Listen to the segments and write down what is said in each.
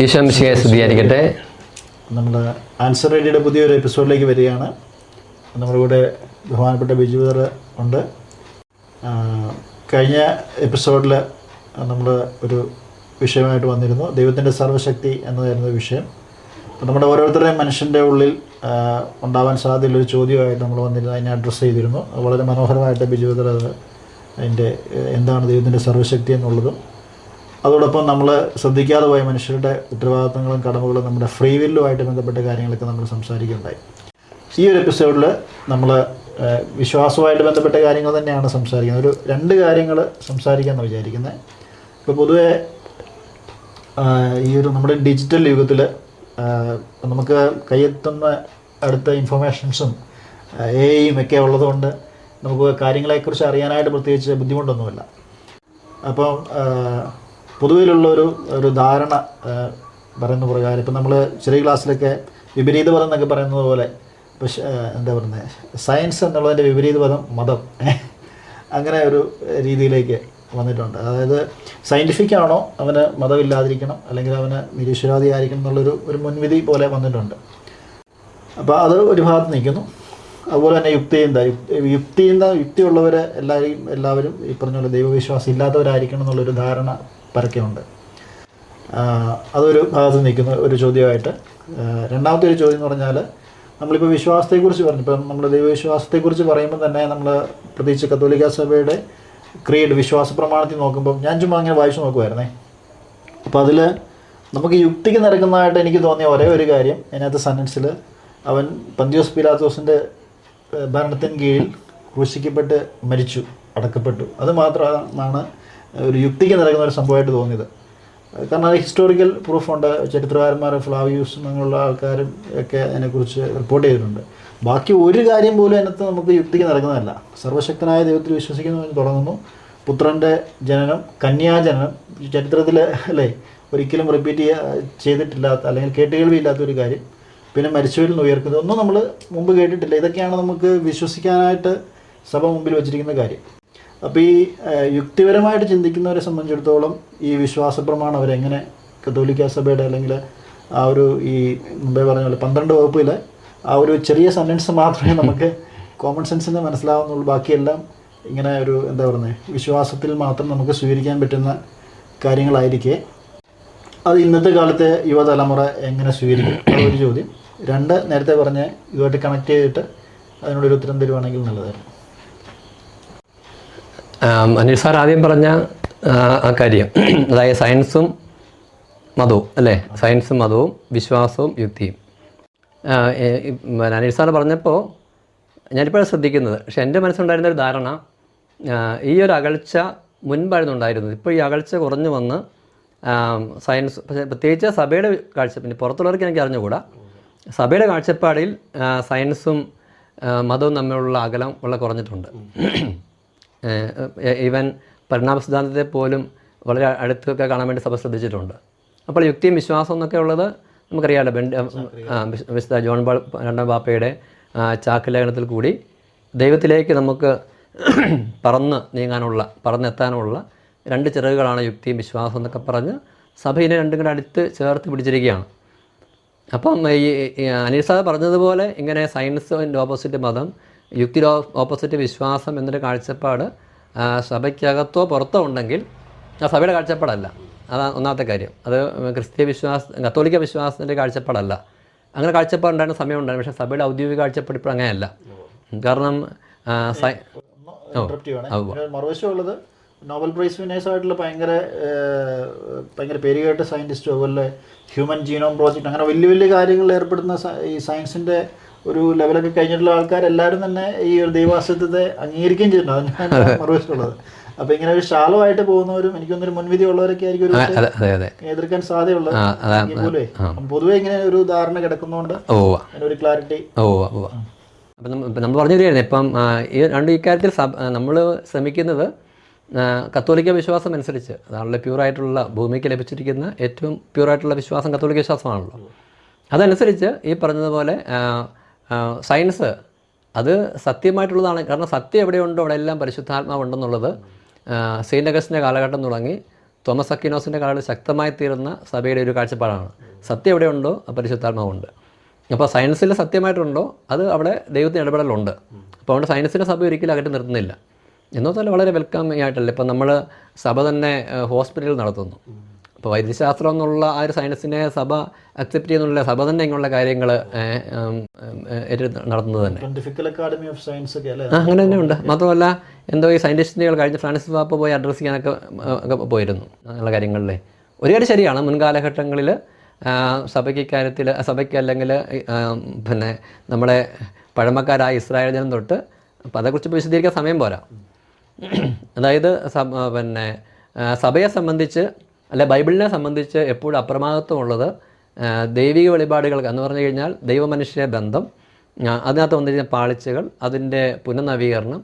ഈശോം ശിയെ സ്തുതിയായിരിക്കട്ടെ. നമ്മൾ ആൻസർ റേഡിയുടെ പുതിയൊരു എപ്പിസോഡിലേക്ക് വരികയാണ്. നമ്മുടെ കൂടെ ബഹുമാനപ്പെട്ട ബിജുവർ ഉണ്ട്. കഴിഞ്ഞ എപ്പിസോഡിൽ നമ്മൾ ഒരു വിഷയമായിട്ട് വന്നിരുന്നു. ദൈവത്തിന്റെ സർവശക്തി എന്നതായിരുന്നു വിഷയം. അപ്പോൾ നമ്മുടെ ഓരോരുത്തരുടെയും മനുഷ്യന്റെ ഉള്ളിൽ ഉണ്ടാവാൻ സാധ്യതയുള്ള ഒരു ചോദ്യമായിട്ട് നമ്മൾ വന്നിരുന്നു. അതിനെ അഡ്രസ്സ് ചെയ്തിരുന്നു. വളരെ മനോഹരമായിട്ട് ബിജുവിതർ അത് അതിന്റെ എന്താണ് ദൈവത്തിന്റെ സർവശക്തി എന്നുള്ളതും അതോടൊപ്പം നമ്മൾ ശ്രദ്ധിക്കാതെ പോയ മനുഷ്യരുടെ ഉത്തരവാദിത്തങ്ങളും കടമകളും നമ്മുടെ ഫ്രീ വില്ലുമായിട്ട് ബന്ധപ്പെട്ട കാര്യങ്ങളൊക്കെ നമ്മൾ സംസാരിക്കുകയുണ്ടായി. ഈ ഒരു എപ്പിസോഡിൽ നമ്മൾ വിശ്വാസവുമായിട്ട് ബന്ധപ്പെട്ട കാര്യങ്ങൾ തന്നെയാണ് സംസാരിക്കുന്നത്. ഒരു രണ്ട് കാര്യങ്ങൾ സംസാരിക്കാമെന്ന് വിചാരിക്കുന്നത് ഇപ്പോൾ പൊതുവേ ഈ ഒരു നമ്മുടെ ഡിജിറ്റൽ യുഗത്തിൽ നമുക്ക് കയ്യെത്തുന്ന അടുത്ത ഇൻഫർമേഷൻസും എ ഐയും ഒക്കെ ഉള്ളതുകൊണ്ട് നമുക്ക് കാര്യങ്ങളെക്കുറിച്ച് അറിയാനായിട്ട് പ്രത്യേകിച്ച് ബുദ്ധിമുട്ടൊന്നുമില്ല. അപ്പം പൊതുവിലുള്ള ഒരു ഒരു ധാരണ പറയുന്ന പ്രകാരം ഇപ്പം നമ്മൾ ചെറിയ ക്ലാസ്സിലൊക്കെ വിപരീത പദം എന്നൊക്കെ പറയുന്നത് പോലെ പക്ഷേ എന്താ പറയുന്നത് സയൻസ് എന്നുള്ളതിന്റെ വിപരീത പദം മതം. അങ്ങനെ ഒരു രീതിയിലേക്ക് വന്നിട്ടുണ്ട്. അതായത് സയന്റിഫിക് ആണോ അവന് മതമില്ലാതിരിക്കണം അല്ലെങ്കിൽ അവന് നിരീശ്വരാധിയായിരിക്കണം എന്നുള്ളൊരു ഒരു മുൻവിധി പോലെ വന്നിട്ടുണ്ട്. അപ്പോൾ അത് ഒരു ഭാഗത്ത് നിൽക്കുന്നു. അതുപോലെ തന്നെ യുക്തിചിന്ത യുക്തി യുക്തിചിന്ത യുക്തിയുള്ളവരെ എല്ലാവരെയും എല്ലാവരും ഈ പറഞ്ഞ പോലെ ദൈവവിശ്വാസം ഇല്ലാത്തവരായിരിക്കണം എന്നുള്ളൊരു ധാരണ പരക്കെയുണ്ട്. അതൊരു ഭാഗത്ത് നിൽക്കുന്ന ഒരു ചോദ്യമായിട്ട് രണ്ടാമത്തെ ഒരു ചോദ്യം എന്ന് പറഞ്ഞാൽ നമ്മളിപ്പോൾ വിശ്വാസത്തെക്കുറിച്ച് പറഞ്ഞു. ഇപ്പം നമ്മൾ ദൈവവിശ്വാസത്തെക്കുറിച്ച് പറയുമ്പോൾ തന്നെ നമ്മൾ പ്രത്യേകിച്ച് കത്തോലിക്ക സഭയുടെ ക്രീഡ് വിശ്വാസ പ്രമാണത്തിൽ നോക്കുമ്പോൾ ഞാൻ ചുമ്മാ അങ്ങനെ വായിച്ചു നോക്കുമായിരുന്നേ അപ്പോൾ അതിൽ നമുക്ക് യുക്തിക്ക് നിരക്കുന്നതായിട്ട് എനിക്ക് തോന്നിയ ഒരേ ഒരു കാര്യം അതിനകത്ത് സെന്റൻസിൽ അവൻ പന്തിയോസ് പിലാത്തോസിന്റെ ഭരണത്തിന് കീഴിൽ ക്രൂശിക്കപ്പെട്ട് മരിച്ചു അടക്കപ്പെട്ടു. അത് മാത്രമാണ് ഒരു യുക്തിക്ക് നടക്കുന്ന ഒരു സംഭവമായിട്ട് തോന്നിയത്. കാരണം അത് ഹിസ്റ്റോറിക്കൽ പ്രൂഫുണ്ട് ചരിത്രകാരന്മാർ ഫ്ലാവിയൂസ് അങ്ങനെയുള്ള ആൾക്കാരും ഒക്കെ അതിനെക്കുറിച്ച് റിപ്പോർട്ട് ചെയ്തിട്ടുണ്ട്. ബാക്കി ഒരു കാര്യം പോലും അതിനകത്ത് നമുക്ക് യുക്തിക്ക് നടക്കുന്നതല്ല സർവശക്തനായ ദൈവത്തിൽ വിശ്വസിക്കുന്നു എന്ന് തുടങ്ങുന്നു. പുത്രന്റെ ജനനം കന്യാജനനം ചരിത്രത്തിൽ അല്ലേ ഒരിക്കലും റിപ്പീറ്റ് ചെയ്തിട്ടില്ലാത്ത അല്ലെങ്കിൽ കേട്ടുകേൾവിയില്ലാത്ത ഒരു കാര്യം. പിന്നെ മരിച്ചവരിൽ നിന്ന് ഉയർക്കുന്നത് ഒന്നും നമ്മൾ മുമ്പ് കേട്ടിട്ടില്ല. ഇതൊക്കെയാണ് നമുക്ക് വിശ്വസിക്കാനായിട്ട് സഭ മുമ്പിൽ വെച്ചിരിക്കുന്ന കാര്യം. അപ്പോൾ ഈ യുക്തിപരമായിട്ട് ചിന്തിക്കുന്നവരെ സംബന്ധിച്ചിടത്തോളം ഈ വിശ്വാസ പ്രമാണം അവരെങ്ങനെ കത്തോലിക്ക സഭയുടെ അല്ലെങ്കിൽ ആ ഒരു ഈ മുമ്പേ പറഞ്ഞ പോലെ പന്ത്രണ്ട് വകുപ്പിൽ ആ ഒരു ചെറിയ സെന്റൻസ് മാത്രമേ നമുക്ക് കോമൺ സെൻസിന് മനസ്സിലാവുന്നുള്ളൂ. ബാക്കിയെല്ലാം ഇങ്ങനെ ഒരു എന്താ പറയുന്നത് വിശ്വാസത്തിൽ മാത്രം നമുക്ക് സ്വീകരിക്കാൻ പറ്റുന്ന കാര്യങ്ങളായിരിക്കെ. അത് ഇന്നത്തെ കാലത്തെ യുവതലമുറ എങ്ങനെ സ്വീകരിക്കും? അതൊരു ചോദ്യം. രണ്ട് നേരത്തെ പറഞ്ഞ ഇതുമായിട്ട് കണക്ട് ചെയ്തിട്ട് അതിനോടൊരു ഉത്തരം തരുവാണെങ്കിൽ നല്ലതായിരുന്നു. അനിൽ സാർ ആദ്യം പറഞ്ഞ ആ, കാര്യം. അതായത് സയൻസും മതവും അല്ലേ? സയൻസും മതവും വിശ്വാസവും യുക്തിയും. അനിൽ സാർ പറഞ്ഞപ്പോൾ ഞാനിപ്പോഴാണ് ശ്രദ്ധിക്കുന്നത്. പക്ഷെ എന്റെ മനസ്സിലുണ്ടായിരുന്ന ഒരു ധാരണ ഈ ഒരു അകൽച്ച മുൻപായിരുന്നു ഉണ്ടായിരുന്നത്. ഇപ്പോൾ ഈ അകൽച്ച കുറഞ്ഞു വന്ന് സയൻസ് പ്രത്യേകിച്ച് സഭയുടെ പിന്നെ പുറത്തുള്ളവർക്ക് എനിക്ക് അറിഞ്ഞുകൂടാ. സഭയുടെ കാഴ്ചപ്പാടിൽ സയൻസും മതവും തമ്മിലുള്ള അകലം ഉള്ള കുറഞ്ഞിട്ടുണ്ട്. ഈവൻ പരിണാമ സിദ്ധാന്തത്തെ പോലും വളരെ അടുത്തൊക്കെ കാണാൻ വേണ്ടി സഭ ശ്രദ്ധിച്ചിട്ടുണ്ട്. അപ്പോൾ യുക്തിയും വിശ്വാസം എന്നൊക്കെ ഉള്ളത് നമുക്കറിയാമല്ലോ ബെൻ വിശുദ്ധ ജോൺ ബാൾ രണ്ടാം ബാപ്പയുടെ ചാക്കലേഖനത്തിൽ ചാക്ക് കൂടി ദൈവത്തിലേക്ക് നമുക്ക് പറന്ന് നീങ്ങാനുള്ള പറന്നെത്താനുള്ള രണ്ട് ചിറകുകളാണ് യുക്തിയും വിശ്വാസം എന്നൊക്കെ പറഞ്ഞ് സഭയിനെ രണ്ടും കൂടെ അടുത്ത് ചേർത്ത് പിടിച്ചിരിക്കുകയാണ്. അപ്പം ഈ അനീസ പറഞ്ഞതുപോലെ ഇങ്ങനെ സയൻസിന്റെ ഓപ്പോസിറ്റ് മതം യുക്തിയുടെ ഓപ്പോസിറ്റ് വിശ്വാസം എന്നൊരു കാഴ്ചപ്പാട് സഭയ്ക്കകത്തോ പുറത്തോ ഉണ്ടെങ്കിൽ ആ സഭയുടെ കാഴ്ചപ്പാടല്ല. അതാണ് ഒന്നാമത്തെ കാര്യം. അത് ക്രിസ്തീയ വിശ്വാസ കത്തോലിക്ക വിശ്വാസത്തിന്റെ കാഴ്ചപ്പാടല്ല. അങ്ങനെ കാഴ്ചപ്പാടുണ്ടായിരുന്ന സമയമുണ്ടായിരുന്നു പക്ഷേ സഭയുടെ ഔദ്യോഗിക കാഴ്ചപ്പാട് ഇപ്പോൾ അങ്ങനെയല്ല. കാരണം മറുവശമുള്ളത് നോബൽ പ്രൈസ് വിനേഴ്സായിട്ടുള്ള ഭയങ്കര ഭയങ്കര പേരുകേട്ട സയന്റിസ്റ്റ് അതുപോലെ ഹ്യൂമൻ ജീനോം പ്രോജക്റ്റ് അങ്ങനെ വലിയ വലിയ കാര്യങ്ങളിൽ ഏർപ്പെടുന്ന ഈ സയൻസിന്റെ ഒരു ലെവലൊക്കെ കഴിഞ്ഞിട്ടുള്ള ആൾക്കാരെല്ലാവരും തന്നെ ഈ ഒരു ദൈവാസ്യത്വത്തെ അംഗീകരിക്കുകയും ചെയ്തിട്ടുണ്ട് അതിനാണ് മറുവശമുള്ളത് അപ്പോൾ ഇങ്ങനെ ഒരു ശാലമായിട്ട് പോകുന്നവരും എനിക്കൊന്നൊരു മുൻവിധി ഉള്ളവരൊക്കെ ആയിരിക്കും എതിർക്കാൻ സാധ്യതയുള്ളത് പൊതുവെ. ഇങ്ങനെ ഒരു ധാരണ കിടക്കുന്നതുകൊണ്ട് ഒരു ക്ലാരിറ്റി ഓ അപ്പം നമ്മൾ പറഞ്ഞു തരികയായിരുന്നു ഇപ്പം ഈ രണ്ട് ഇക്കാര്യത്തിൽ കാര്യത്തിൽ നമ്മൾ ശ്രമിക്കുന്നത് കത്തോലിക്ക വിശ്വാസം അനുസരിച്ച് അതാണല്ലോ പ്യൂറായിട്ടുള്ള ഭൂമിക്ക് ലഭിച്ചിരിക്കുന്ന ഏറ്റവും പ്യൂറായിട്ടുള്ള വിശ്വാസം കത്തോലിക്ക വിശ്വാസമാണല്ലോ. അതനുസരിച്ച് ഈ പറഞ്ഞതുപോലെ സയൻസ്. അത് സത്യമായിട്ടുള്ളതാണ്. കാരണം സത്യം എവിടെയുണ്ടോ അവിടെ എല്ലാം പരിശുദ്ധാത്മാവ് ഉണ്ടെന്നുള്ളത് സെയിന്റ് അഗസ്റ്റിന്റെ കാലഘട്ടം തുടങ്ങി തോമസ് അക്കിനോസിന്റെ കാലത്ത് ശക്തമായി തീരുന്ന സഭയുടെ ഒരു കാഴ്ചപ്പാടാണ്. സത്യം എവിടെയുണ്ടോ ആ പരിശുദ്ധാത്മാവുണ്ട്. അപ്പോൾ സയൻസിൽ സത്യമായിട്ടുണ്ടോ അത് അവിടെ ദൈവത്തിന് ഇടപെടലുണ്ട്. അപ്പോൾ അതുകൊണ്ട് സയൻസിന്റെ സഭ ഒരിക്കലും അകറ്റി നിർത്തുന്നില്ല. എന്നാൽ വളരെ വെൽക്കം ആയിട്ടല്ലേ. ഇപ്പം നമ്മൾ സഭ തന്നെ ഹോസ്പിറ്റലിൽ നടത്തുന്നു. അപ്പോൾ വൈദ്യശാസ്ത്രം എന്നുള്ള ആ ഒരു സയൻസിനെ സഭ അക്സെപ്റ്റ് ചെയ്യുന്നുള്ള സഭ തന്നെ ഇങ്ങനെയുള്ള കാര്യങ്ങൾ നടത്തുന്നത് തന്നെ. അങ്ങനെ തന്നെ ഉണ്ട്. മാത്രമല്ല എന്തോ ഈ സയന്റിസ്റ്റുകൾ കഴിഞ്ഞ ഫ്രാൻസിസ് പാപ്പ പോയി അഡ്രസ് ചെയ്യാനൊക്കെ ഒക്കെ പോയിരുന്നു. അങ്ങനെയുള്ള കാര്യങ്ങളിലെ. ഒരു കാര്യം ശരിയാണ് മുൻകാലഘട്ടങ്ങളിൽ സഭയ്ക്ക് ഇക്കാര്യത്തിൽ സഭയ്ക്ക് അല്ലെങ്കിൽ പിന്നെ നമ്മുടെ പഴമക്കാരായ ഇസ്രായേൽ ജനം തൊട്ട് അപ്പോൾ അതേക്കുറിച്ച് ഇപ്പോൾ വിശദീകരിക്കാൻ സമയം പോരാ. അതായത് പിന്നെ സഭയെ സംബന്ധിച്ച് അല്ലെ ബൈബിളിനെ സംബന്ധിച്ച് എപ്പോഴും അപ്രമാദത്വമുള്ളത് ദൈവിക വെളിപാടുകൾക്ക് എന്ന് പറഞ്ഞു കഴിഞ്ഞാൽ ദൈവമനുഷ്യ ബന്ധം അതിനകത്ത് വന്നിരിക്കുന്ന പാളിച്ചകൾ അതിന്റെ പുനർനവീകരണം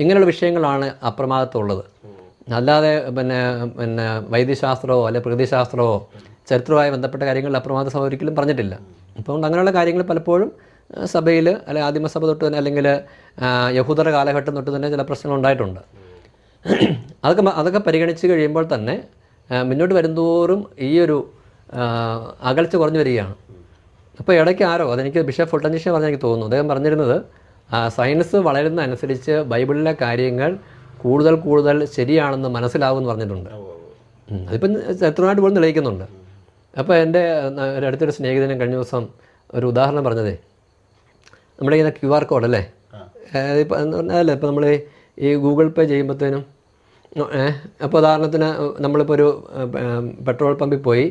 ഇങ്ങനെയുള്ള വിഷയങ്ങളാണ് അപ്രമാദത്വമുള്ളത്. അല്ലാതെ പിന്നെ പിന്നെ വൈദ്യശാസ്ത്രമോ അല്ലെ പ്രകൃതിശാസ്ത്രമോ ചരിത്രവുമായി ബന്ധപ്പെട്ട കാര്യങ്ങളിൽ അപ്രമാദ സഭ ഒരിക്കലും പറഞ്ഞിട്ടില്ല. അപ്പോൾ അങ്ങനെയുള്ള കാര്യങ്ങൾ പലപ്പോഴും സഭയിൽ അല്ലെ ആദിമസഭ തൊട്ട് തന്നെ അല്ലെങ്കിൽ യഹൂദര കാലഘട്ടം തൊട്ട് തന്നെ ചില പ്രശ്നങ്ങൾ ഉണ്ടായിട്ടുണ്ട്. അതൊക്കെ അതൊക്കെ പരിഗണിച്ച് കഴിയുമ്പോൾ തന്നെ മുന്നോട്ട് വരുന്തോറും ഈ ഒരു അകൽച്ച കുറഞ്ഞു വരികയാണ്. അപ്പോൾ ഇടയ്ക്ക് ആരോ അതെനിക്ക് ബിഷപ്പ് ഫുൾട്ടൻജിഷ പറഞ്ഞ എനിക്ക് തോന്നുന്നു. അദ്ദേഹം പറഞ്ഞിരുന്നത് സയൻസ് വളരുന്ന അനുസരിച്ച് ബൈബിളിലെ കാര്യങ്ങൾ കൂടുതൽ കൂടുതൽ ശരിയാണെന്ന് മനസ്സിലാവുമെന്ന് പറഞ്ഞിട്ടുണ്ട്. അതിപ്പം ചരിത്രമായിട്ട് പോലും തെളിയിക്കുന്നുണ്ട്. അപ്പോൾ എന്റെ അടുത്തൊരു സ്നേഹിതനും കഴിഞ്ഞ ദിവസം ഒരു ഉദാഹരണം പറഞ്ഞതേ. നമ്മുടെ ഇങ്ങനെ ക്യു ആർ കോഡ് അല്ലേ? ഇപ്പം അല്ലേ ഇപ്പോൾ നമ്മൾ ഈ ഗൂഗിൾ പേ ചെയ്യുമ്പോഴത്തേനും അപ്പോൾ ഉദാഹരണത്തിന് നമ്മളിപ്പോൾ ഒരു പെട്രോൾ പമ്പിൽ പോയി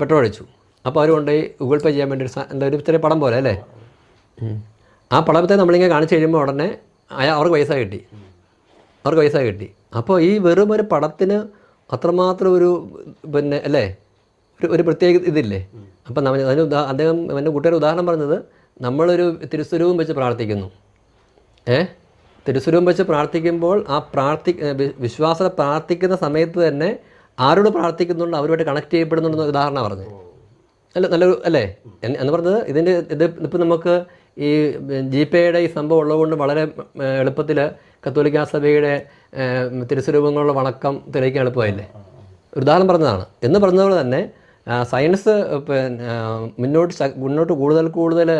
പെട്രോൾ അടിച്ചു. അപ്പോൾ അവർ കൊണ്ടുപോയി ഗൂഗിൾ പേ ചെയ്യാൻ വേണ്ടി എന്താ ഒരു ചെറിയ പടം പോലെ അല്ലേ? ആ പടത്തെ നമ്മളിങ്ങനെ കാണിച്ചു കഴിയുമ്പോൾ ഉടനെ അയാൾ അവർക്ക് പൈസ കിട്ടി. അവർക്ക് പൈസ കിട്ടി. അപ്പോൾ ഈ വെറും ഒരു പടത്തിന് അത്രമാത്രം ഒരു പിന്നെ അല്ലേ? ഒരു ഒരു പ്രത്യേക ഇതില്ലേ? അപ്പം നമ്മൾ അതിന് ഉദാ അദ്ദേഹം എന്റെ കൂട്ടുകാർ ഉദാഹരണം പറഞ്ഞത് നമ്മളൊരു തിരുസ്വരൂപം വെച്ച് പ്രാർത്ഥിക്കുന്നു. ഏ? തിരുസ്വരൂപം വെച്ച് പ്രാർത്ഥിക്കുമ്പോൾ ആ പ്രാർത്ഥി വിശ്വാസ പ്രാർത്ഥിക്കുന്ന സമയത്ത് തന്നെ ആരോട് പ്രാർത്ഥിക്കുന്നുണ്ട് അവരുമായിട്ട് കണക്ട് ചെയ്യപ്പെടുന്നുണ്ടെന്ന് ഉദാഹരണം പറഞ്ഞു. അല്ല നല്ലൊരു അല്ലേ? എന്ന് പറഞ്ഞത് ഇതിന്റെ ഇത് ഇപ്പം നമുക്ക് ഈ ജി പേയുടെ ഈ സംഭവം ഉള്ളതുകൊണ്ട് വളരെ എളുപ്പത്തിൽ കത്തോലിക്കാ സഭയുടെ തിരുസ്വരൂപങ്ങളുടെ വണക്കം തെളിയിക്കാൻ എളുപ്പമായില്ലേ? ഒരു ഉദാഹരണം പറഞ്ഞതാണ്. എന്ന് പറഞ്ഞതുപോലെ തന്നെ സയൻസ് പിന്നെ മുന്നോട്ട് മുന്നോട്ട് കൂടുതൽ കൂടുതൽ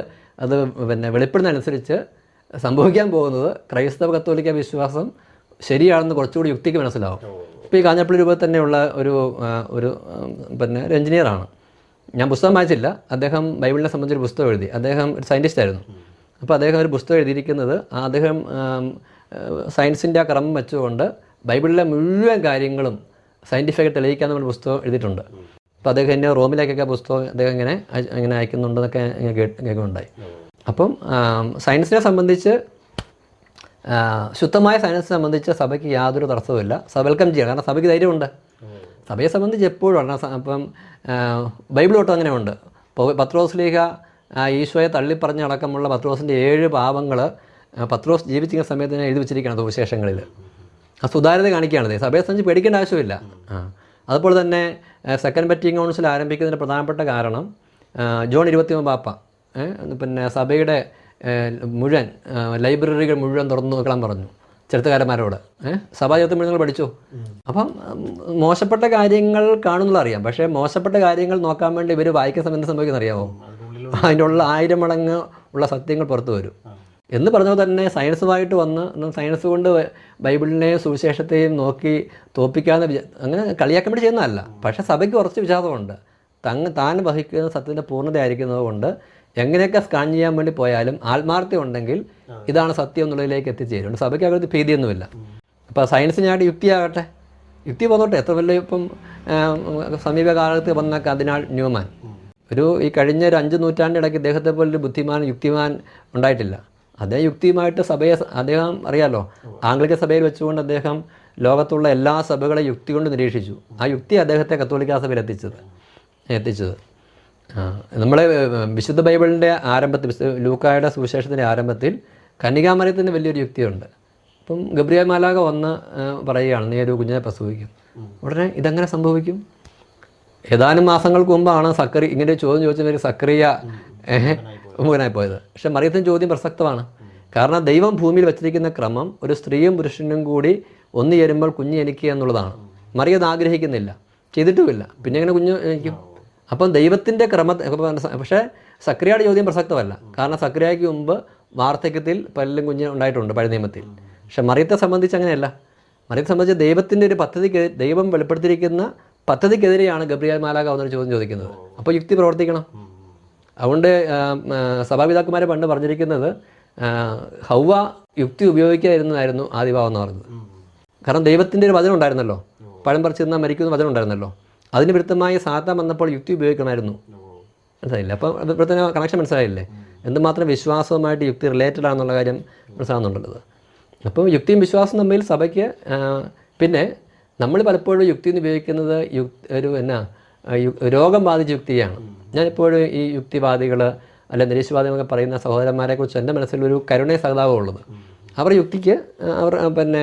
അത് പിന്നെ വെളിപ്പെടുന്നതനുസരിച്ച് സംഭവിക്കാൻ പോകുന്നത് ക്രൈസ്തവ കത്തോലിക്ക വിശ്വാസം ശരിയാണെന്ന് കുറച്ചുകൂടി യുക്തിക്ക് മനസ്സിലാവും. ഇപ്പോൾ ഈ കാഞ്ഞപ്പള്ളി രൂപത്തിൽ തന്നെയുള്ള ഒരു ഒരു പിന്നെ ഒരു എഞ്ചിനീയറാണ് ഞാൻ പുസ്തകം വായിച്ചില്ല. അദ്ദേഹം ബൈബിളിനെ സംബന്ധിച്ചൊരു പുസ്തകം എഴുതി. അദ്ദേഹം ഒരു സയന്റിസ്റ്റ് ആയിരുന്നു. അപ്പോൾ അദ്ദേഹം ഒരു പുസ്തകം എഴുതിയിരിക്കുന്നത് അദ്ദേഹം സയൻസിന്റെ ആ ക്രമം വെച്ചുകൊണ്ട് ബൈബിളിലെ മുഴുവൻ കാര്യങ്ങളും സയന്റിഫിക്കായി തെളിയിക്കാൻ നമ്മൾ പുസ്തകം എഴുതിയിട്ടുണ്ട്. അപ്പോൾ അദ്ദേഹം എന്നെ റോമിലേക്കൊക്കെ പുസ്തകം അദ്ദേഹം ഇങ്ങനെ ഇങ്ങനെ അയക്കുന്നുണ്ടെന്നൊക്കെ കേൾക്കുന്നുണ്ടായി. അപ്പം സയൻസിനെ സംബന്ധിച്ച് ശുദ്ധമായ സയൻസ് സംബന്ധിച്ച് സഭയ്ക്ക് യാതൊരു തടസ്സവുമില്ല. സഭ വെൽക്കം ചെയ്യണം. കാരണം സഭയ്ക്ക് ധൈര്യമുണ്ട്. സഭയെ സംബന്ധിച്ച് എപ്പോഴും അപ്പം ബൈബിൾ തൊട്ട് അങ്ങനെ ഉണ്ട് പത്രോസ് ലീഹ ഈശോയെ തള്ളിപ്പറഞ്ഞ അടക്കമുള്ള പത്രോസിന്റെ ഏഴ് പാപങ്ങൾ പത്രോസ് ജീവിച്ചിരിക്കുന്ന സമയത്ത് തന്നെ എഴുതി വെച്ചിരിക്കുകയാണ് സുവിശേഷങ്ങളിൽ. ആ സുതാര്യത കാണിക്കുകയാണ്. സഭയെ സംബന്ധിച്ച് പേടിക്കേണ്ട ആവശ്യമില്ല. അതുപോലെ തന്നെ സെക്കൻഡ് ബറ്റിംഗ് കൗൺസിൽ ആരംഭിക്കുന്നതിന്റെ പ്രധാനപ്പെട്ട കാരണം ജോൺ ഇരുപത്തിമൂന്ന് പാപ്പ. പിന്നെ സഭയുടെ മുഴുവൻ ലൈബ്രറികൾ മുഴുവൻ തുറന്നു വെക്കണം പറഞ്ഞു ചരിത്രകാരന്മാരോട്. ഏഹ് സഭാചരിത്രം മുഴുവൻ നിങ്ങൾ പഠിച്ചു? അപ്പം മോശപ്പെട്ട കാര്യങ്ങൾ കാണുന്നത് അറിയാം. പക്ഷേ മോശപ്പെട്ട കാര്യങ്ങൾ നോക്കാൻ വേണ്ടി ഇവർ വായിക്കുന്ന സമയത്ത് സംഭവിക്കുന്ന അറിയാമോ അതിന്റെ ഉള്ള ആയിരം മടങ്ങ് ഉള്ള സത്യങ്ങൾ പുറത്തു വരും. എന്ന് പറഞ്ഞാൽ തന്നെ സയൻസുമായിട്ട് വന്ന് സയൻസ് കൊണ്ട് ബൈബിളിനെയും സുവിശേഷത്തെയും നോക്കി തോപ്പിക്കാന്ന് അങ്ങനെ കളിയാക്കാൻ വേണ്ടി ചെയ്യുന്നതല്ല. പക്ഷേ സഭയ്ക്ക് കുറച്ച് വിശ്വാസമുണ്ട്. തങ്ങ് താൻ വഹിക്കുന്ന സത്യത്തിന്റെ പൂർണതയായിരിക്കുന്നത് കൊണ്ട് എങ്ങനെയൊക്കെ സ്കാൻ ചെയ്യാൻ വേണ്ടി പോയാലും ആത്മാർത്ഥ്യം ഉണ്ടെങ്കിൽ ഇതാണ് സത്യം എന്നുള്ളതിലേക്ക് എത്തിച്ചേരും. സഭയ്ക്ക് അകത്ത് ഭീതിയൊന്നുമില്ല. അപ്പോൾ സയൻസിനായിട്ട് യുക്തിയാകട്ടെ. യുക്തി പോന്നോട്ടെ എത്ര വലിയ ഇപ്പം സമീപകാലത്ത് വന്ന കതിനാൾ ന്യൂമാൻ. ഒരു ഈ കഴിഞ്ഞ ഒരു അഞ്ച് നൂറ്റാണ്ടിടയ്ക്ക് ഇദ്ദേഹത്തെ പോലൊരു ബുദ്ധിമാൻ യുക്തിമാൻ ഉണ്ടായിട്ടില്ല. അദ്ദേഹം യുക്തിയുമായിട്ട് സഭയെ അദ്ദേഹം അറിയാലോ? ആംഗ്ലിക സഭയിൽ വെച്ചുകൊണ്ട് അദ്ദേഹം ലോകത്തുള്ള എല്ലാ സഭകളെ യുക്തി കൊണ്ട് നിരീക്ഷിച്ചു. ആ യുക്തി അദ്ദേഹത്തെ കത്തോലിക്ക സഭയിൽ എത്തിച്ചത്. എത്തിച്ചത്. നമ്മളെ വിശുദ്ധ ബൈബിളിന്റെ ആരംഭത്തിൽ ലൂക്കായുടെ സുവിശേഷത്തിന്റെ ആരംഭത്തിൽ കന്യകാമരത്തിന്റെ വലിയൊരു യുക്തിയുണ്ട്. അപ്പം ഗബ്രിയ മാലാക വന്ന് പറയുകയാണ് നീ ഒരു കുഞ്ഞിനെ പ്രസവിക്കും. ഉടനെ ഇതെങ്ങനെ സംഭവിക്കും? ഏതാനും മാസങ്ങൾക്ക് മുമ്പാണ് സക്കറി ഇങ്ങനെ ചോദ്യം ചോദിച്ചവർ സക്രിയ മുഖനായി പോയത് പക്ഷെ മറിയത്തിന് ചോദ്യം പ്രസക്തമാണ്. കാരണം ദൈവം ഭൂമിയിൽ വെച്ചിരിക്കുന്ന ക്രമം ഒരു സ്ത്രീയും പുരുഷനും കൂടി ഒന്നു ചേരുമ്പോൾ കുഞ്ഞ് എനിക്ക് എന്നുള്ളതാണ്. മറിയത് ആഗ്രഹിക്കുന്നില്ല. ചെയ്തിട്ടുമില്ല. പിന്നെ എങ്ങനെ കുഞ്ഞ് ജനിക്കും? അപ്പം ദൈവത്തിന്റെ ക്രമ പക്ഷേ സക്രിയയുടെ ചോദ്യം പ്രസക്തമല്ല. കാരണം സക്രിയയ്ക്ക് മുമ്പ് വാർദ്ധക്യത്തിൽ പല്ലും കുഞ്ഞ് ഉണ്ടായിട്ടുണ്ട് പഴയ നിയമത്തിൽ പക്ഷെ മറിയത്തെ സംബന്ധിച്ച് അങ്ങനെയല്ല. മറിയത്തെ സംബന്ധിച്ച് ദൈവത്തിന്റെ ഒരു പദ്ധതിക്ക് ദൈവം വെളിപ്പെടുത്തിയിരിക്കുന്ന പദ്ധതിക്കെതിരെയാണ് ഗബ്രിയാൽ മാലാക എന്നൊരു ചോദ്യം ചോദിക്കുന്നത്. അപ്പോൾ യുക്തി പ്രവർത്തിക്കണം. അതുകൊണ്ട് സഭാപിതാക്കന്മാരെ പണ്ട് പറഞ്ഞിരിക്കുന്നത് ഹൗവ യുക്തി ഉപയോഗിക്കാതിരുന്നതായിരുന്നു ആദിഭാവം എന്ന് പറഞ്ഞത്. കാരണം ദൈവത്തിന്റെ ഒരു വചനം ഉണ്ടായിരുന്നല്ലോ. പഴം പറിച്ചിരുന്ന മരിക്കുന്ന വചനം ഉണ്ടായിരുന്നല്ലോ. അതിന് വിരുദ്ധമായ സാത്താൻ വന്നപ്പോൾ യുക്തി ഉപയോഗിക്കണമായിരുന്നു. മനസ്സിലായില്ല? അപ്പോൾ അത് ഇവിടെ തന്നെ കണക്ഷൻ മനസ്സിലായില്ലേ? എന്തുമാത്രം വിശ്വാസവുമായിട്ട് യുക്തി റിലേറ്റഡ് ആണെന്നുള്ള കാര്യം മനസ്സിലാകുന്നുണ്ടല്ലോ അപ്പോൾ യുക്തിയും വിശ്വാസവും തമ്മിൽ സഭയ്ക്ക് പിന്നെ നമ്മൾ പലപ്പോഴും യുക്തി എന്ന് ഉപയോഗിക്കുന്നത് യുക് ഒരു എന്നാ രോഗം ബാധിച്ച യുക്തിയാണ്. ഞാനിപ്പോഴും ഈ യുക്തിവാദികൾ അല്ല നിരീശ്വരവാദികളൊക്കെ പറയുന്ന സഹോദരന്മാരെ കുറിച്ച് എന്റെ മനസ്സിലൊരു ഒരു സഹതാവുള്ളത് അവർ യുക്തിക്ക് അവർ പിന്നെ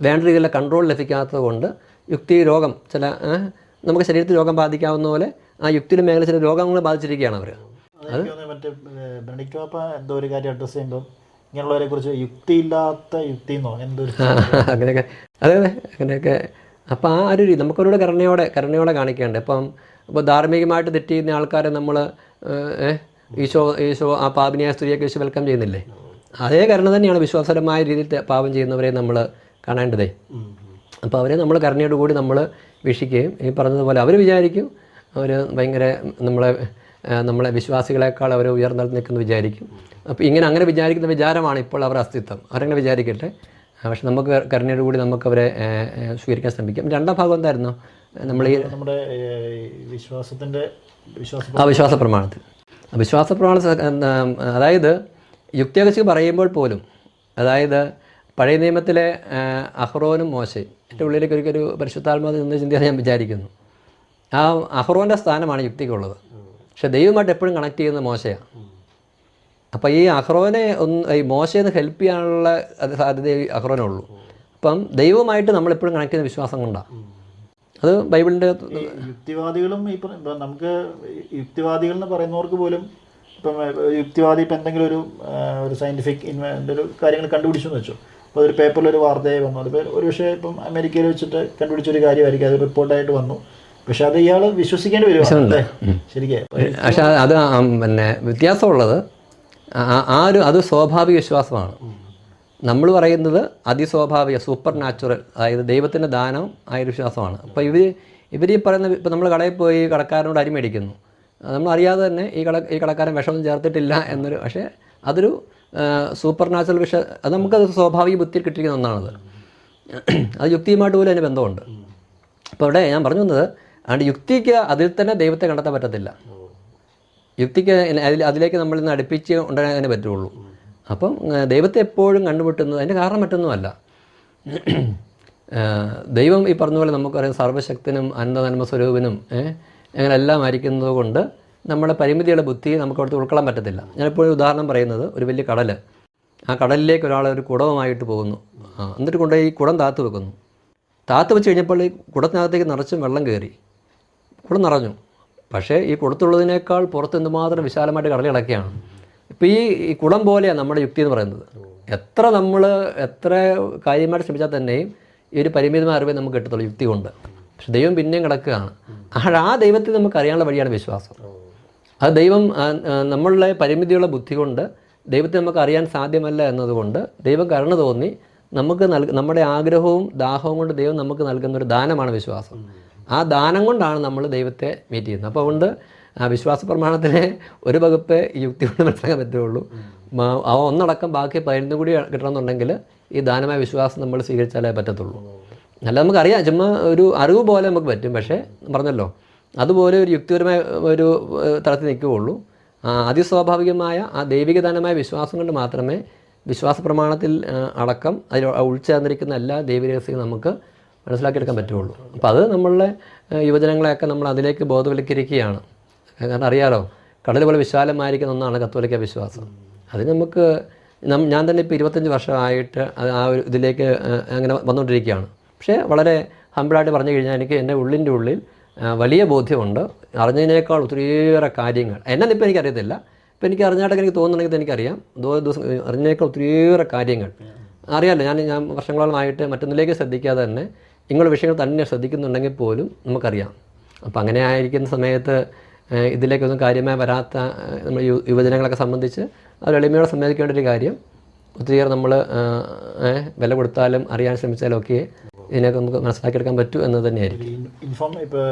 വേണ്ട രീതിയിലുള്ള കൺട്രോൾ ലഭിക്കാത്തത് കൊണ്ട് യുക്തി രോഗം ചില നമുക്ക് ശരീരത്തിൽ രോഗം ബാധിക്കാവുന്ന പോലെ ആ യുക്തിയുടെ മേഖല ചില രോഗങ്ങൾ ബാധിച്ചിരിക്കുകയാണ് അവർ മറ്റേ ബെനഡിക്ട് പാപ്പ എന്തോ ഒരു കാര്യം അഡ്രസ്സ് ചെയ്യുമ്പോൾ ഇങ്ങനെയുള്ളവരെ കുറിച്ച് യുക്തിയില്ലാത്ത യുക്തി എന്നോ അങ്ങനെയൊക്കെ. അതെ അതെ അങ്ങനെയൊക്കെ. അപ്പോൾ ആ ഒരു രീതി നമുക്കൊരു കരുണയോടെ കരുണയോടെ കാണിക്കേണ്ടത് ഇപ്പം ഇപ്പോൾ ധാർമ്മികമായിട്ട് തെറ്റ് ചെയ്യുന്ന ആൾക്കാരെ നമ്മൾ ഈശോ ഈശോ ആ പാപിനിയായ സ്ത്രീയൊക്കെ ഈശോ വെൽക്കം ചെയ്യുന്നില്ലേ? അതേ കരുണ തന്നെയാണ് വിശ്വാസപരമായ രീതിയിൽ പാപം ചെയ്യുന്നവരെ നമ്മൾ കാണേണ്ടതേ. അപ്പോൾ അവരെ നമ്മൾ കരുണയോടുകൂടി നമ്മൾ വീക്ഷിക്കുകയും ഈ പറഞ്ഞതുപോലെ അവർ വിചാരിക്കും അവർ ഭയങ്കര നമ്മളെ നമ്മളെ വിശ്വാസികളെക്കാൾ അവർ ഉയർന്നു നിൽക്കുന്നു വിചാരിക്കും. അപ്പോൾ ഇങ്ങനെ അങ്ങനെ വിചാരിക്കുന്ന വിചാരമാണ് ഇപ്പോൾ അവരുടെ അസ്തിത്വം. അവരങ്ങനെ വിചാരിക്കട്ടെ. പക്ഷെ നമുക്ക് കരുണയോട് കൂടി നമുക്ക് അവരെ സ്വീകരിക്കാൻ ശ്രമിക്കാം. രണ്ടാം ഭാഗം എന്തായിരുന്നു? നമ്മൾ ഈ നമ്മുടെ വിശ്വാസത്തിന്റെ ആ വിശ്വാസ പ്രമാണത്തിൽ. വിശ്വാസ പ്രമാണ അതായത് യുക്തിയെക്കുറിച്ച് പറയുമ്പോൾ പോലും അതായത് പഴയ നിയമത്തിലെ അഹ്റോനും മോശയും എന്റെ ഉള്ളിലേക്ക് ഒരിക്കലൊരു ഒരു പരിശുദ്ധാത്മാവ് നിന്ന് ചിന്തയാണ് ഞാൻ വിചാരിക്കുന്നു. ആ അഹ്റോന്റെ സ്ഥാനമാണ് യുക്തിക്കുള്ളത്. പക്ഷെ ദൈവമായിട്ട് എപ്പോഴും കണക്ട് ചെയ്യുന്ന മോശയാണ് അപ്പോൾ ഈ അഹ്റോനെ ഒന്ന് ഈ മോശയെന്ന് ഹെൽപ്പ് ചെയ്യാനുള്ള സാധ്യത ഈ അഹ്റോനുള്ളൂ അപ്പം ദൈവമായിട്ട് നമ്മളെപ്പോഴും കണക്ട് ചെയ്യുന്ന വിശ്വാസം കൊണ്ടാണ് അത് ബൈബിളിന്റെ യുക്തിവാദികളും ഇപ്പം നമുക്ക് യുക്തിവാദികൾ എന്ന് പറയുന്നവർക്ക് പോലും ഇപ്പം യുക്തിവാദി ഇപ്പം എന്തെങ്കിലും ഒരു ഒരു സയന്റിഫിക് ഒരു കാര്യങ്ങൾ കണ്ടുപിടിച്ചു എന്ന് വെച്ചു. അപ്പോൾ അതൊരു പേപ്പറിൽ ഒരു വാർത്തയായി വന്നു. അതിപ്പോൾ ഒരു പക്ഷേ ഇപ്പം അമേരിക്കയിൽ വെച്ചിട്ട് കണ്ടുപിടിച്ചൊരു കാര്യമായിരിക്കും. അത് റിപ്പോർട്ടായിട്ട് വന്നു. പക്ഷെ അത് ഇയാൾ വിശ്വസിക്കേണ്ടി വരും ശരിക്കും. പക്ഷെ അത് പിന്നെ വ്യത്യാസമുള്ളത് ആ- ഒരു അത് സ്വാഭാവിക വിശ്വാസമാണ്. നമ്മൾ പറയുന്നത് അതിസ്വാഭാവിക സൂപ്പർ നാച്ചുറൽ അതായത് ദൈവത്തിന്റെ ദാനം ആയൊരു വിശ്വാസമാണ്. അപ്പോൾ ഇവർ ഇവർ ഈ പറയുന്ന ഇപ്പോൾ നമ്മൾ കടയിൽ പോയി കടക്കാരനോട് അരി മേടിക്കുന്നു. നമ്മൾ അറിയാതെ തന്നെ ഈ കട ഈ കടക്കാരൻ വിഷമം ചേർത്തിട്ടില്ല എന്നൊരു പക്ഷേ അതൊരു സൂപ്പർ നാച്ചുറൽ വിഷ അത് നമുക്കത് സ്വാഭാവിക ബുദ്ധിയിൽ കിട്ടിയിരിക്കുന്ന ഒന്നാണത്. അത് യുക്തിയുമായിട്ട് പോലും അതിന് ബന്ധമുണ്ട്. അപ്പോൾ ഇവിടെ ഞാൻ പറഞ്ഞു വന്നത് അതുകൊണ്ട് യുക്തിക്ക് അതിൽ തന്നെ ദൈവത്തെ കണ്ടെത്താൻ പറ്റത്തില്ല. യുക്തിക്ക് അതിൽ അതിലേക്ക് നമ്മൾ ഇന്ന് അടുപ്പിച്ച് ഉണ്ടാകാനേ പറ്റുള്ളൂ. അപ്പം ദൈവത്തെ എപ്പോഴും കണ്ടുമുട്ടുന്നത് അതിന്റെ കാരണം മറ്റൊന്നുമല്ല. ദൈവം ഈ പറഞ്ഞ പോലെ നമുക്കറിയാം സർവശക്തനും അനന്തനന്മ സ്വരൂപനും അങ്ങനെ എല്ലാം ആയിരിക്കുന്നത് കൊണ്ട് നമ്മുടെ പരിമിതിയുടെ ബുദ്ധി നമുക്ക് അവിടുത്തെ ഉൾക്കൊള്ളാൻ പറ്റത്തില്ല. ഞാനിപ്പോഴും ഉദാഹരണം പറയുന്നത് ഒരു വലിയ കടൽ ആ കടലിലേക്ക് ഒരാൾ ഒരു കുടവുമായിട്ട് പോകുന്നു. എന്നിട്ട് കൊണ്ടുപോയി ഈ കുടം താത്ത് വെക്കുന്നു. താത്ത് വെച്ച് കഴിഞ്ഞപ്പോൾ ഈ കുടത്തിനകത്തേക്ക് നിറച്ചും വെള്ളം കയറി. കുടം നിറഞ്ഞു. പക്ഷേ ഈ കുടത്തുള്ളതിനേക്കാൾ പുറത്ത് എന്തുമാത്രം വിശാലമായിട്ട് കടൽ കിടക്കുകയാണ്. ഇപ്പോൾ ഈ ഈ കുടം പോലെയാണ് നമ്മുടെ യുക്തി എന്ന് പറയുന്നത്. എത്ര നമ്മൾ എത്ര കാര്യമായിട്ട് ശ്രമിച്ചാൽ തന്നെയും ഈ ഒരു പരിമിതമായ അറിവേ നമുക്ക് കിട്ടത്തുള്ളൂ യുക്തി കൊണ്ട്. പക്ഷെ ദൈവം പിന്നെയും കിടക്കുകയാണ്. ആ ദൈവത്തെ നമുക്ക് അറിയാനുള്ള വഴിയാണ് വിശ്വാസം. അത് ദൈവം നമ്മളുടെ പരിമിതിയുള്ള ബുദ്ധി കൊണ്ട് ദൈവത്തെ നമുക്ക് അറിയാൻ സാധ്യമല്ല എന്നതുകൊണ്ട് ദൈവം കരുണ തോന്നി നമുക്ക് നൽ നമ്മുടെ ആഗ്രഹവും ദാഹവും കൊണ്ട് ദൈവം നമുക്ക് നൽകുന്ന ഒരു ദാനമാണ് വിശ്വാസം. ആ ദാനം കൊണ്ടാണ് നമ്മൾ ദൈവത്തെ മീറ്റ് ചെയ്യുന്നത്. അപ്പോൾ അതുകൊണ്ട് വിശ്വാസ പ്രമാണത്തിലെ ഒരു വകുപ്പ് യുക്തി കൊണ്ട് മനസ്സിലാക്കാൻ പറ്റുള്ളൂ. ആ ഒന്നടക്കം ബാക്കി പതിനൊന്നും കൂടി കിട്ടണമെന്നുണ്ടെങ്കിൽ ഈ ദാനമായ വിശ്വാസം നമ്മൾ സ്വീകരിച്ചാലേ പറ്റത്തുള്ളൂ. അല്ല നമുക്കറിയാം ചുമ്മാ ഒരു അറിവ് പോലെ നമുക്ക് പറ്റും. പക്ഷേ പറഞ്ഞല്ലോ അതുപോലെ ഒരു യുക്തിപരമായ ഒരു തലത്തിൽ നിൽക്കുകയുള്ളൂ. അതിസ്വാഭാവികമായ ആ ദൈവികദാനമായ വിശ്വാസം കൊണ്ട് മാത്രമേ വിശ്വാസ പ്രമാണത്തിൽ അടക്കം അതിൽ ഉൾച്ചേർന്നിരിക്കുന്ന എല്ലാ ദൈവരഹസ്യങ്ങളും നമുക്ക് മനസ്സിലാക്കിയെടുക്കാൻ പറ്റുള്ളൂ അപ്പോൾ അത് നമ്മളുടെ യുവജനങ്ങളെയൊക്കെ നമ്മൾ അതിലേക്ക് ബോധവൽക്കരിക്കുകയാണ്. കാരണം അറിയാലോ കടൽ പോലെ വിശാലമായിരിക്കുന്ന ഒന്നാണ് കത്തോലിക്ക വിശ്വാസം. അത് നമുക്ക് ഞാൻ തന്നെ ഇപ്പോൾ ഇരുപത്തഞ്ച് വർഷമായിട്ട് ആ ഒരു ഇതിലേക്ക് അങ്ങനെ വന്നുകൊണ്ടിരിക്കുകയാണ് പക്ഷേ വളരെ ഹമ്പിളായിട്ട് പറഞ്ഞു കഴിഞ്ഞാൽ എനിക്ക് എന്റെ ഉള്ളിന്റെ ഉള്ളിൽ വലിയ ബോധ്യമുണ്ട്. അറിഞ്ഞതിനേക്കാൾ ഒത്തിരിയേറെ കാര്യങ്ങൾ. എന്നെ ഇപ്പോൾ എനിക്കറിയത്തില്ല. ഇപ്പോൾ എനിക്ക് അറിഞ്ഞായിട്ടൊക്കെ എനിക്ക് തോന്നുന്നുണ്ടെങ്കിൽ എനിക്കറിയാം. ഓരോ ദിവസം അറിഞ്ഞതിനേക്കാൾ ഒത്തിരിയേറെ കാര്യങ്ങൾ. അറിയാമല്ലോ ഞാൻ ഞാൻ വർഷങ്ങളോളമായിട്ട് മറ്റൊന്നിലേക്ക് ശ്രദ്ധിക്കാതെ തന്നെ ഇങ്ങനെയുള്ള വിഷയങ്ങൾ തന്നെ ശ്രദ്ധിക്കുന്നുണ്ടെങ്കിൽ പോലും നമുക്കറിയാം. അപ്പോൾ അങ്ങനെ ആയിരിക്കുന്ന സമയത്ത് ഇതിലേക്കൊന്നും കാര്യമായി വരാത്ത നമ്മൾ യുവജനങ്ങളൊക്കെ സംബന്ധിച്ച് അവർ എളിമയോടെ സമ്മതിക്കേണ്ട ഒരു കാര്യം. ഒത്തിരിയേറെ നമ്മൾ വില കൊടുത്താലും അറിയാൻ ശ്രമിച്ചാലും ഒക്കെ ഇതിനൊക്കെ നമുക്ക് മനസ്സിലാക്കിയെടുക്കാൻ പറ്റൂ എന്ന് തന്നെയായിരിക്കും. ഇൻഫോം ഇപ്പോൾ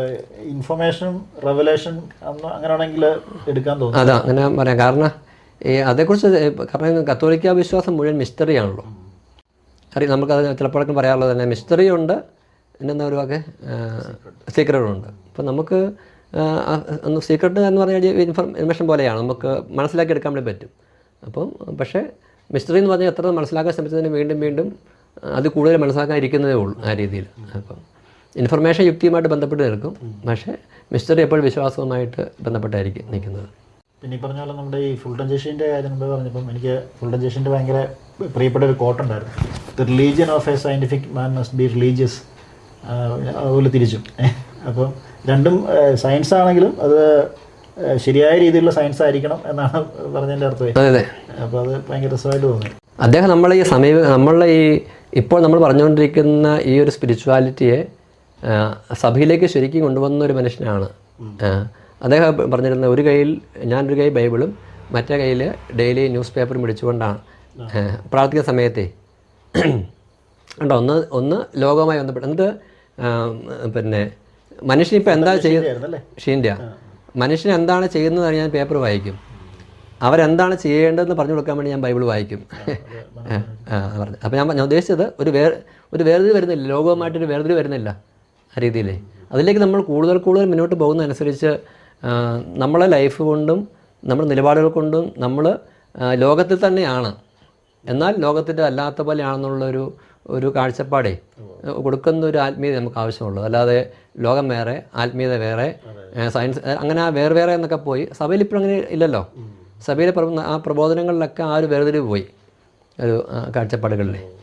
ഇൻഫർമേഷനും റെവലേഷൻ അങ്ങനെയാണെങ്കിൽ എടുക്കാൻ തോന്നുന്നു. അതാ അങ്ങനെ പറയാം. കാരണം ഈ അതേക്കുറിച്ച് കാരണം കത്തോലിക്ക വിശ്വാസം മുഴുവൻ മിസ്റ്ററിയാണല്ലോ അറിയാം നമുക്കത് ചിലപ്പോഴൊക്കെ പറയാറുള്ളത് തന്നെ. മിസ്റ്ററി ഉണ്ട് പിന്നെന്താ ഒരു വാക്ക് സീക്രട്ടും ഉണ്ട് അപ്പോൾ നമുക്ക് സീക്രട്ട് എന്ന് പറഞ്ഞാൽ ഇൻഫർമേഷൻ പോലെയാണ്. നമുക്ക് മനസ്സിലാക്കി എടുക്കാൻ വേണ്ടി പറ്റും. അപ്പം പക്ഷേ മിസ്റ്ററി എന്ന് പറഞ്ഞാൽ എത്ര മനസ്സിലാക്കാൻ ശ്രമിച്ചതിന് വീണ്ടും വീണ്ടും അത് കൂടുതൽ മനസ്സിലാക്കാതിരിക്കുന്നതേ ഉള്ളൂ ആ രീതിയിൽ. അപ്പം ഇൻഫർമേഷൻ യുക്തിയുമായിട്ട് ബന്ധപ്പെട്ട് നിൽക്കും പക്ഷേ മിസ്റ്ററി എപ്പോഴും വിശ്വാസവുമായിട്ട് ബന്ധപ്പെട്ടായിരിക്കും നിൽക്കുന്നത്. പിന്നെ ഈ പറഞ്ഞ പോലെ നമ്മുടെ ഈ ഫുൾട്ടൻ ജേഷിന്റെ കാര്യം മുമ്പ് പറഞ്ഞപ്പം എനിക്ക് ഫുൾട്ടൻ ജേഷിന്റെ ഭയങ്കര പ്രിയപ്പെട്ട ഒരു കോട്ടുണ്ടായിരുന്നു the religion of a scientific man must be religious അതുപോലെ തിരിച്ചും. അപ്പം രണ്ടും സയൻസ് ആണെങ്കിലും അത് ശരിയായ രീതിയിലുള്ള സയൻസ് ആയിരിക്കണം എന്നാണ് പറഞ്ഞതിന്റെ അർത്ഥം അതെ അതെ. അപ്പോൾ അത് ഭയങ്കര രസമായിട്ട് തോന്നി. അദ്ദേഹം നമ്മളെ ഈ സമീപ നമ്മളുടെ ഈ ഇപ്പോൾ നമ്മൾ പറഞ്ഞുകൊണ്ടിരിക്കുന്ന ഈ ഒരു സ്പിരിച്വാലിറ്റിയെ സഭയിലേക്ക് ശരിക്കും കൊണ്ടുവന്ന ഒരു മനുഷ്യനാണ്. അദ്ദേഹം പറഞ്ഞിരുന്ന ഒരു കയ്യിൽ ഞാനൊരു കൈ ബൈബിളും മറ്റേ കയ്യിൽ ഡെയിലി ന്യൂസ് പേപ്പറും പിടിച്ചുകൊണ്ടാണ്. പ്രാർത്ഥിക്കുന്ന സമയത്തെ. ഉണ്ടോ ഒന്ന് ഒന്ന് ലോകവുമായി ബന്ധപ്പെട്ട് എന്നിട്ട് പിന്നെ മനുഷ്യൻ ഇപ്പോൾ എന്താ ചെയ്യുന്നത് ഷീന്റെ മനുഷ്യൻ എന്താണ് ചെയ്യുന്നത് ഞാൻ പേപ്പർ വായിക്കും. അവരെന്താണ് ചെയ്യേണ്ടതെന്ന് പറഞ്ഞു കൊടുക്കാൻ വേണ്ടി ഞാൻ ബൈബിൾ വായിക്കും. ആ, പറഞ്ഞു. അപ്പോൾ ഞാൻ ഞാൻ ഉദ്ദേശിച്ചത് ഒരു വേർ ഒരു വേർതിരി വരുന്നില്ല. ലോകവുമായിട്ടൊരു വേർതിരി വരുന്നില്ല ആ രീതിയിലേ. അതിലേക്ക് നമ്മൾ കൂടുതൽ കൂടുതൽ മുന്നോട്ട് പോകുന്നതനുസരിച്ച് നമ്മളെ ലൈഫ് കൊണ്ടും നമ്മുടെ നിലപാടുകൾ കൊണ്ടും നമ്മൾ ലോകത്തിൽ തന്നെയാണ്. എന്നാൽ ലോകത്തിന്റെ അല്ലാത്ത പോലെയാണെന്നുള്ളൊരു ഒരു കാഴ്ചപ്പാടേ കൊടുക്കുന്ന ഒരു ആത്മീയത നമുക്ക് ആവശ്യമുള്ളൂ. അല്ലാതെ ലോകം വേറെ ആത്മീയത വേറെ സയൻസ് അങ്ങനെ ആ വേറെ വേറെ എന്നൊക്കെ പോയി. സഭയിൽ ഇപ്പോഴും അങ്ങനെ ഇല്ലല്ലോ. സഭയിലെ പ്രബ- ആ പ്രബോധനങ്ങളിലൊക്കെ ആ ഒരു വേർതിരിവ് പോയി. ഒരു കാഴ്ചപ്പാടുകളിൽ. കാഴ്ചപ്പാടുകളിലെ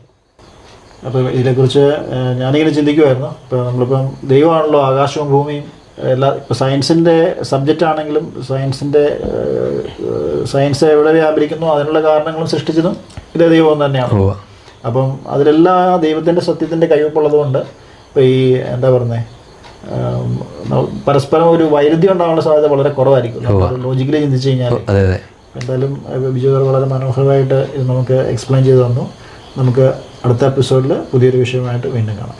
അപ്പോൾ ഇതിനെക്കുറിച്ച് ഞാനിങ്ങനെ ചിന്തിക്കുമായിരുന്നു ഇപ്പോൾ നമ്മളിപ്പം ദൈവമാണല്ലോ ആകാശവും ഭൂമിയും എല്ലാ ഇപ്പോൾ സയൻസിന്റെ സബ്ജക്റ്റ് ആണെങ്കിലും സയൻസിന്റെ സയൻസ് എവിടെ വ്യാപരിക്കുന്നു അതിനുള്ള കാരണങ്ങളും സൃഷ്ടിച്ചതും ഇതേ ദൈവം തന്നെയാണ്. അപ്പം അതിലെല്ലാം ദൈവത്തിന്റെ സത്യത്തിന്റെ കൈവപ്പുള്ളത് കൊണ്ട് ഇപ്പോൾ ഈ എന്താ പറയുന്നത് പരസ്പരം ഒരു വൈരുദ്ധ്യം ഉണ്ടാകാനുള്ള സാധ്യത വളരെ കുറവായിരിക്കും. ലോജിക്കലി ചിന്തിച്ച് കഴിഞ്ഞാൽ എന്തായാലും ഏഹ്, വളരെ മനോഹരമായിട്ട് ഇത് നമുക്ക് എക്സ്പ്ലെയിൻ ചെയ്തു തന്നു. നമുക്ക് അടുത്ത എപ്പിസോഡിൽ പുതിയൊരു വിഷയമായിട്ട് വീണ്ടും കാണാം.